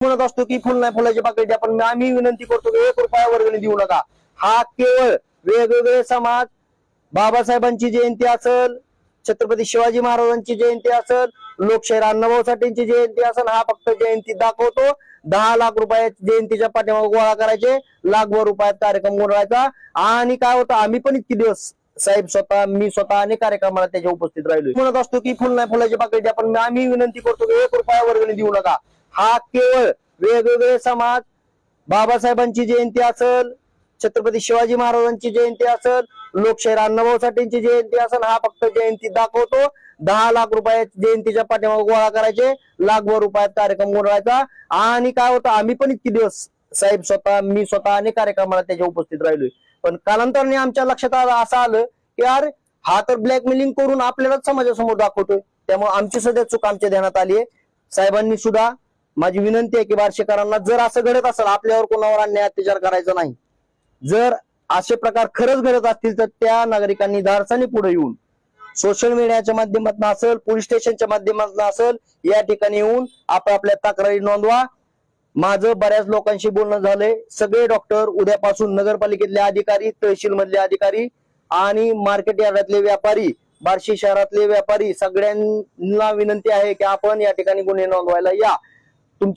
म्हणत असतो की फुल नाही फुलाची पाकळी द्या पण आम्ही विनंती करतो की एक रुपया वर्गणी देऊ नका. हा केवळ वेगवेगळे समाज बाबासाहेबांची जयंती असल छत्रपती शिवाजी महाराजांची जयंती असल लोकशाहीर अण्णाभाऊ साठेंची जयंती असल हा फक्त जयंती दाखवतो. दहा लाख रुपये जयंतीच्या पाठीमागे गोळा करायचे लाखभर रुपयात कार्यक्रम गोळायचा आणि काय होतं आम्ही पण इतके दिवस साहेब स्वतः मी स्वतः अनेक कार्यक्रमाला त्याच्या उपस्थित राहिलो म्हणत असतो की फुल नाही फुलाची पाकळी द्या पण आम्ही विनंती करतो की एक रुपया वर्गणी देऊ नका. हा केवळ वेगवेगळे समाज बाबासाहेबांची जयंती असल छत्रपती शिवाजी महाराजांची जयंती असल लोकशाहीर अण्णाभाऊ साठेंची जयंती असल हा फक्त जयंती दाखवतो. दहा लाख रुपये जयंतीच्या पाठीमागे गोळा करायचे लाखभर रुपयात कार्यक्रम गोळायचा आणि काय होतं आम्ही पण इतके दिवस साहेब स्वतः मी स्वतः अनेक कार्यक्रमाला त्याच्या उपस्थित राहिलोय. पण कालांतराने आमच्या लक्षात आलं असं आलं की यार हा तर ब्लॅकमेलिंग करून आपल्यालाच समाजासमोर दाखवतोय. त्यामुळे आमची सध्या चूक आमच्या ध्यानात आली आहे साहेबांनी सुद्धा माझी विनंती आहे की बार्शीकरांना जर असं घडत असेल आपल्यावर कोणावर अन्याय अत्याचार करायचा नाही. जर असे प्रकार खरंच घडत असतील तर त्या नागरिकांनी धारसाने पुढे येऊन सोशल मीडियाच्या माध्यमातून असेल पोलीस स्टेशनच्या माध्यमातून असेल या ठिकाणी येऊन आपापल्या तक्रारी नोंदवा. माझं बऱ्याच लोकांशी बोलणं झालंय. सगळे डॉक्टर उद्यापासून नगरपालिकेतले अधिकारी तहसील मधले अधिकारी आणि मार्केट यार्डातले व्यापारी बार्शी शहरातले व्यापारी सगळ्यांना विनंती आहे की आपण या ठिकाणी गुन्हे नोंदवायला या.